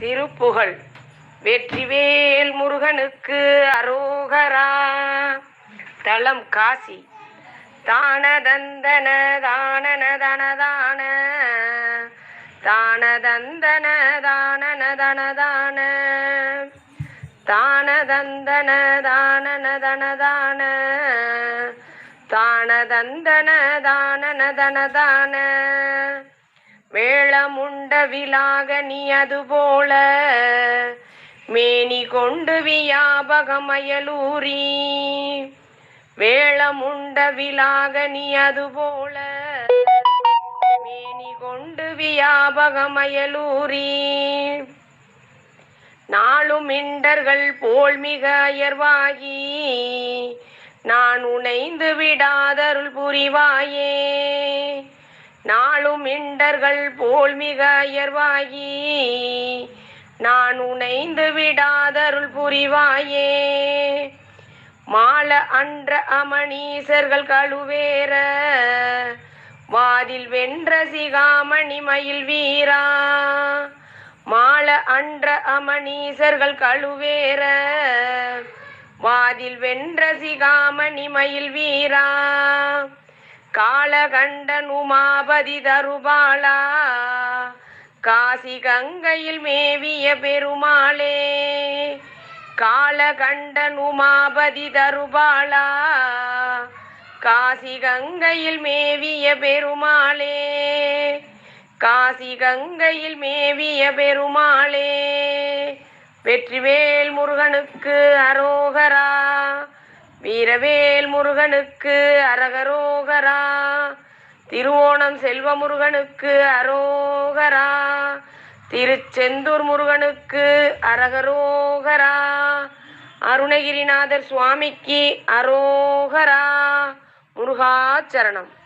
திருப்புகழ். வெற்றிவேல் முருகனுக்கு அரோகரா. தளம் காசி. தானதந்தன தானன தனதான. தானதந்தன தானன தனதான. தானதந்தன தானன தனதான. தானதந்தன தானன தனதான. வேளமுண்ட விலாக நீ அதுபோல மேனி கொண்டு வியாபகமயலூரி. வேளமுண்ட விலாக நீ அதுபோல மேனி கொண்டு வியாபகமயலூரி. நாளும் இண்டர்கள் போல் மிக அயர்வாகி. நான் உணைந்து விடாதருள் புரிவாயே. நாளும் இண்டர்கள் போல் மிக அயர்வாகி நான் உணைந்து விடாதருள் புரிவாயே. மால அன்ற அமணீசர்கள் கழுவேற வாதில் வென்ற சிகாமணி மயில் வீரா. மால அன்ற அமணீசர்கள் கழுவேற வாதில் வென்ற சிகாமணி மயில் வீரா. காலகண்டன் உமாபதி தருபாலா காசி கங்கையில் மேவிய பெருமாளே காலகண்டன் உமாபதி தருபாலா காசி கங்கையில் மேவிய பெருமாளே காசி கங்கையில் மேவிய பெருமாளே வெற்றிவேல் முருகனுக்கு அரோகரா. வீரவேல் முருகனுக்கு அரகரோகரா. திருவோணம் செல்வ முருகனுக்கு அரோகரா. திருச்செந்தூர் முருகனுக்கு அரகரோகரா. அருணகிரிநாதர் சுவாமிக்கு அரோகரா. முருகாச்சரணம்.